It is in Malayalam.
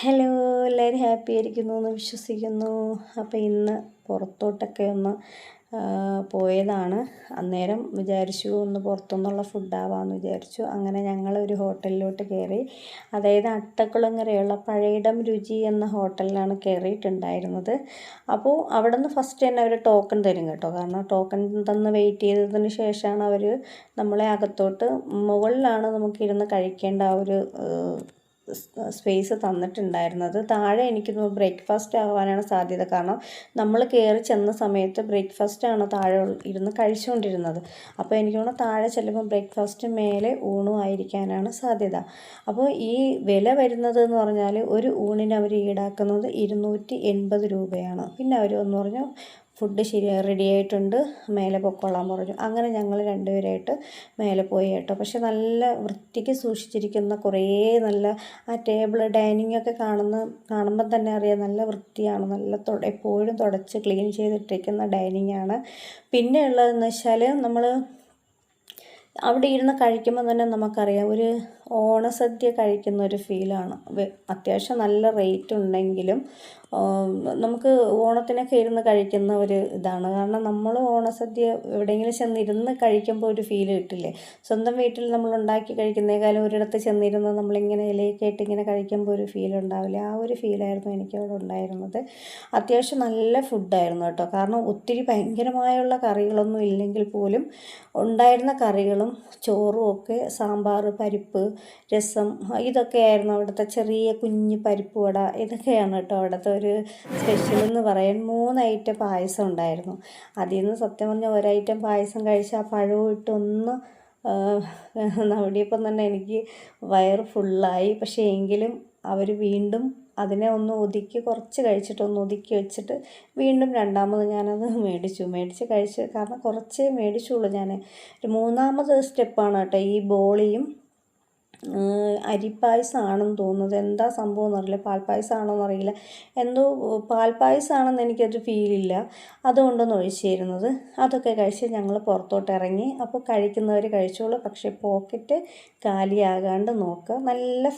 ഹലോ എല്ലാവരും ഹാപ്പി ആയിരിക്കുന്നു എന്ന് വിശ്വസിക്കുന്നു. അപ്പോൾ ഇന്ന് പുറത്തോട്ടൊക്കെ ഒന്ന് പോയതാണ്. അന്നേരം വിചാരിച്ചു ഒന്ന് പുറത്തുനിന്നുള്ള ഫുഡാവാമെന്ന് വിചാരിച്ചു. അങ്ങനെ ഞങ്ങൾ ഒരു ഹോട്ടലിലോട്ട് കയറി അതായത് അട്ടക്കുളങ്ങരയുള്ള പഴയിടം രുചി എന്ന ഹോട്ടലിലാണ് കയറിയിട്ടുണ്ടായിരുന്നത് അപ്പോൾ അവിടെ നിന്ന് ഫസ്റ്റ് തന്നെ അവർ ടോക്കൺ തരും കേട്ടോ. കാരണം ടോക്കൺ തന്ന് വെയിറ്റ് ചെയ്തതിന് ശേഷമാണ് അവർ നമ്മളെ അകത്തോട്ട് മുകളിലാണ് നമുക്കിരുന്ന് കഴിക്കേണ്ട ആ ഒരു സ്പേസ് തന്നിട്ടുണ്ടായിരുന്നത്. താഴെ എനിക്ക് ബ്രേക്ക്ഫാസ്റ്റ് ആവാനാണ് സാധ്യത. കാരണം നമ്മൾ കയറി ചെന്ന സമയത്ത് ബ്രേക്ക്ഫാസ്റ്റാണ് താഴെ ഇരുന്ന് കഴിച്ചുകൊണ്ടിരുന്നത്. അപ്പോൾ എനിക്ക് തോന്നുന്നു താഴെ ചെല്ലുമ്പോൾ ബ്രേക്ക്ഫാസ്റ്റ് മേലെ ഊണും ആയിരിക്കാനാണ് സാധ്യത. അപ്പോൾ ഈ വില വരുന്നത് എന്ന് പറഞ്ഞാൽ ഒരു ഊണിന് അവർ ഈടാക്കുന്നത് ഇരുന്നൂറ്റി എൺപത് രൂപയാണ്. പിന്നെ അവർ എന്ന് പറഞ്ഞു ഫുഡ് ശരി റെഡി ആയിട്ടുണ്ട്. മേലെ പൊക്കോളാൻ പറഞ്ഞു. അങ്ങനെ ഞങ്ങൾ രണ്ടുപേരായിട്ട് മേലെ പോയി കേട്ടോ. പക്ഷെ നല്ല വൃത്തിക്ക് സൂക്ഷിച്ചിരിക്കുന്ന കുറേ നല്ല ആ ടേബിൾ ഡൈനിങ് ഒക്കെ കാണുന്ന കാണുമ്പോൾ തന്നെ അറിയാം നല്ല വൃത്തിയാണ്. നല്ല എപ്പോഴും തുടച്ച് ക്ലീൻ ചെയ്തിട്ടിരിക്കുന്ന ഡൈനിങ് ആണ്. പിന്നെ ഉള്ളതെന്ന് വെച്ചാൽ നമ്മൾ അവിടെ ഇരുന്ന് കഴിക്കുമ്പോൾ തന്നെ നമുക്കറിയാം. ഒരു ഓണസദ്യ കഴിക്കുന്ന ഒരു ഫീലാണ് അത്യാവശ്യം നല്ല റേറ്റ് ഉണ്ടെങ്കിലും നമുക്ക് ഓണത്തിനൊക്കെ ഇരുന്ന് കഴിക്കുന്ന ഒരു ഇതാണ്. കാരണം നമ്മൾ ഓണസദ്യ എവിടെയെങ്കിലും ചെന്നിരുന്ന് കഴിക്കുമ്പോൾ ഒരു ഫീൽ കിട്ടില്ലേ? സ്വന്തം വീട്ടിൽ നമ്മൾ ഉണ്ടാക്കി കഴിക്കുന്നേക്കാളും ഒരിടത്ത് ചെന്നിരുന്ന് നമ്മളിങ്ങനെ ഇലയൊക്കെ ഇങ്ങനെ കഴിക്കുമ്പോൾ ഒരു ഫീൽ ഉണ്ടാവില്ല? ആ ഒരു ഫീലായിരുന്നു എനിക്ക് അവിടെ ഉണ്ടായിരുന്നത്. അത്യാവശ്യം നല്ല ഫുഡായിരുന്നു കേട്ടോ. കാരണം ഒത്തിരി ഭയങ്കരമായുള്ള കറികളൊന്നും ഇല്ലെങ്കിൽ പോലും ഉണ്ടായിരുന്ന കറികളും ചോറും ഒക്കെ സാമ്പാർ പരിപ്പ് രസം. ഇതൊക്കെയായിരുന്നു അവിടുത്തെ ചെറിയ കുഞ്ഞ് പരിപ്പ് വട. ഇതൊക്കെയാണ് കേട്ടോ അവിടുത്തെ ഒരു സ്പെഷ്യൽ എന്ന് പറയാൻ മൂന്ന് ഐറ്റം പായസം ഉണ്ടായിരുന്നു. അതിൽ നിന്ന് സത്യം പറഞ്ഞാൽ ഒരൈറ്റം പായസം കഴിച്ച് ആ പഴവും ഇട്ടൊന്ന് നവിടിയപ്പം തന്നെ എനിക്ക് വയറ് ഫുള്ളായി പക്ഷേ എങ്കിലും അവർ വീണ്ടും അതിനെ ഒന്ന് ഒതുക്കി കുറച്ച് കഴിച്ചിട്ട് ഒന്ന് ഒതുക്കി വെച്ചിട്ട് വീണ്ടും രണ്ടാമത് ഞാനത് മേടിച്ചു. മേടിച്ച് കഴിച്ച് കാരണം കുറച്ച് മേടിച്ചുള്ളൂ ഞാൻ ഒരു മൂന്നാമത് സ്റ്റെപ്പാണ് കേട്ടോ ഈ ബോളിയും അരിപ്പായസമാണെന്ന് തോന്നുന്നത്. എന്താ സംഭവം എന്നറിയില്ല. പാൽപ്പായസമാണോ എന്നറിയില്ല എന്തോ പാൽപ്പായസമാണെന്ന് എനിക്കൊരു ഫീലില്ല അതുകൊണ്ടൊന്ന് ഒഴിച്ചിരുന്നത്. അതൊക്കെ കഴിച്ച് ഞങ്ങൾ പുറത്തോട്ട് ഇറങ്ങി. അപ്പോൾ കഴിക്കുന്നവർ കഴിച്ചോളൂ. പക്ഷേ പോക്കറ്റ് കാലിയാകാണ്ട് നോക്കുക. നല്ല